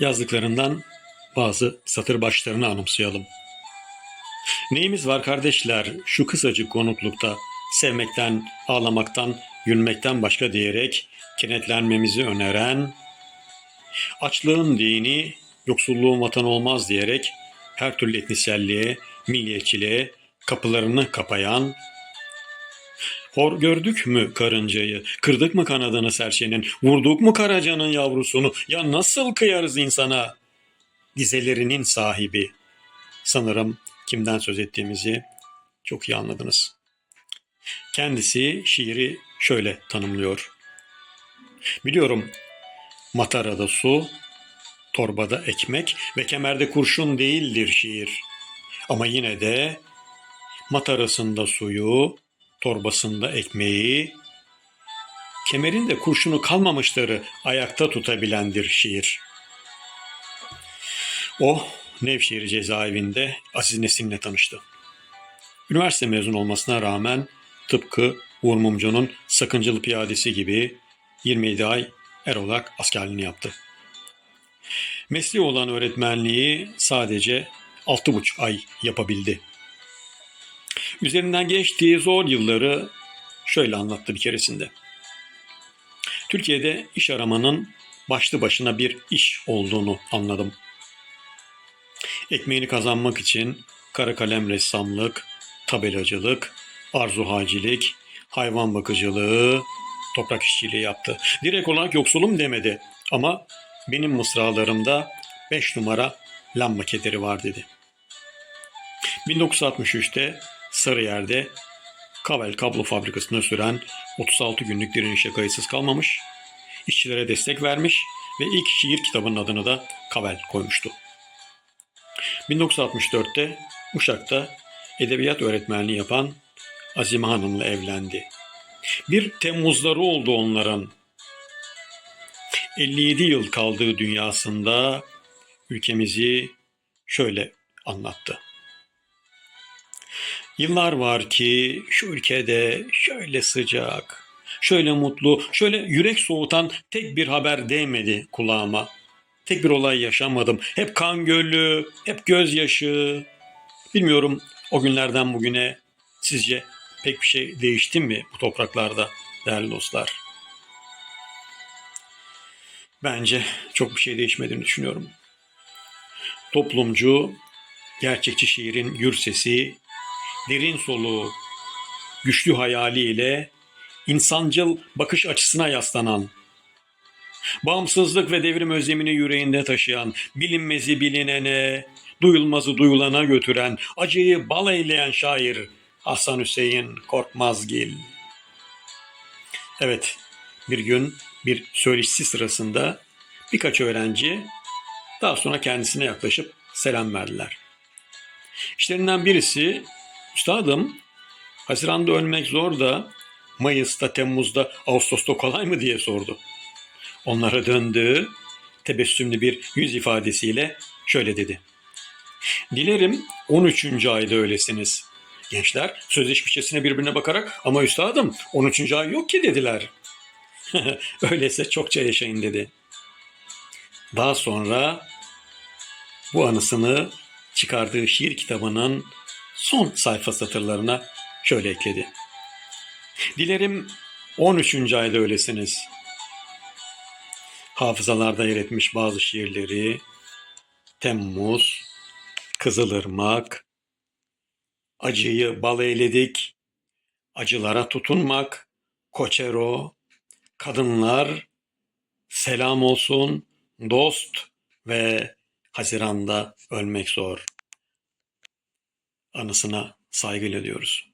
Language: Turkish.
yazdıklarından bazı satır başlarını anımsayalım. Neyimiz var kardeşler şu kısacık konuklukta sevmekten, ağlamaktan, gülmekten başka diyerek kenetlenmemizi öneren, açlığın dini, yoksulluğun vatan olmaz diyerek her türlü etniselliğe, milliyetçiliğe kapılarını kapayan, Hor gördük mü karıncayı, kırdık mı kanadını serçenin, vurduk mu karacanın yavrusunu, ya nasıl kıyarız insana? Dizelerinin sahibi. Sanırım kimden söz ettiğimizi çok iyi anladınız. Kendisi şiiri şöyle tanımlıyor. Biliyorum matarada su, torbada ekmek ve kemerde kurşun değildir şiir. Ama yine de matarasında suyu, torbasında ekmeği, kemerinde kurşunu kalmamışları ayakta tutabilendir şiir. O Nevşehir cezaevinde Aziz Nesin'le tanıştı. Üniversite mezun olmasına rağmen tıpkı Uğur Mumcu'nun sakıncalı piyadesi gibi 27 ay er olarak askerliğini yaptı. Mesleği olan öğretmenliği sadece 6,5 ay yapabildi. Üzerinden geçtiği zor yılları şöyle anlattı bir keresinde. Türkiye'de iş aramanın başlı başına bir iş olduğunu anladım. Ekmeğini kazanmak için kara kalem ressamlık, tabelacılık, arzuhacilik, hayvan bakıcılığı, toprak işçiliği yaptı. Direkt olarak yoksulum demedi ama benim mısralarımda 5 numara lamba kederi var dedi. 1963'te Sarıyer'de Kavel kablo fabrikasında süren 36 günlük direnişe kayıtsız kalmamış, işçilere destek vermiş ve ilk şiir kitabının adını da Kavel koymuştu. 1964'te Uşak'ta edebiyat öğretmenliği yapan Azime Hanım'la evlendi. Bir Temmuzları oldu onların. 57 yıl kaldığı dünyasında ülkemizi şöyle anlattı. Yıllar var ki şu ülkede şöyle sıcak, şöyle mutlu, şöyle yürek soğutan tek bir haber değmedi kulağıma. Tek bir olay yaşamadım. Hep kan gölü, hep gözyaşı. Bilmiyorum o günlerden bugüne sizce pek bir şey değişti mi bu topraklarda değerli dostlar? Bence çok bir şey değişmediğini düşünüyorum. Toplumcu, gerçekçi şiirin gür sesi, derin soluğu, güçlü hayaliyle insancıl bakış açısına yaslanan, bağımsızlık ve devrim özlemini yüreğinde taşıyan, bilinmezi bilinene, duyulmazı duyulana götüren, acıyı bal eyleyen şair Hasan Hüseyin Korkmazgil. Evet, bir gün bir söyleşisi sırasında birkaç öğrenci daha sonra kendisine yaklaşıp selam verdiler. İşlerinden birisi, üstadım, Haziran'da ölmek zor da Mayıs'ta, Temmuz'da, Ağustos'ta kolay mı diye sordu. Onlara döndü, tebessümlü bir yüz ifadesiyle şöyle dedi. Dilerim 13. ayda öylesiniz. Gençler sözleşmişçesine birbirine bakarak ama üstadım 13. ay yok ki dediler. Öyleyse çokça yaşayın dedi. Daha sonra bu anısını çıkardığı şiir kitabının son sayfa satırlarına şöyle ekledi. Dilerim 13. ayda öylesiniz. Hafızalarda yer etmiş bazı şiirleri Temmuz, Kızılırmak, Acıyı bal eyledik, Acılara tutunmak, Koçero, Kadınlar, Selam olsun, Dost ve Haziran'da ölmek zor. Anısına saygıyla diyoruz.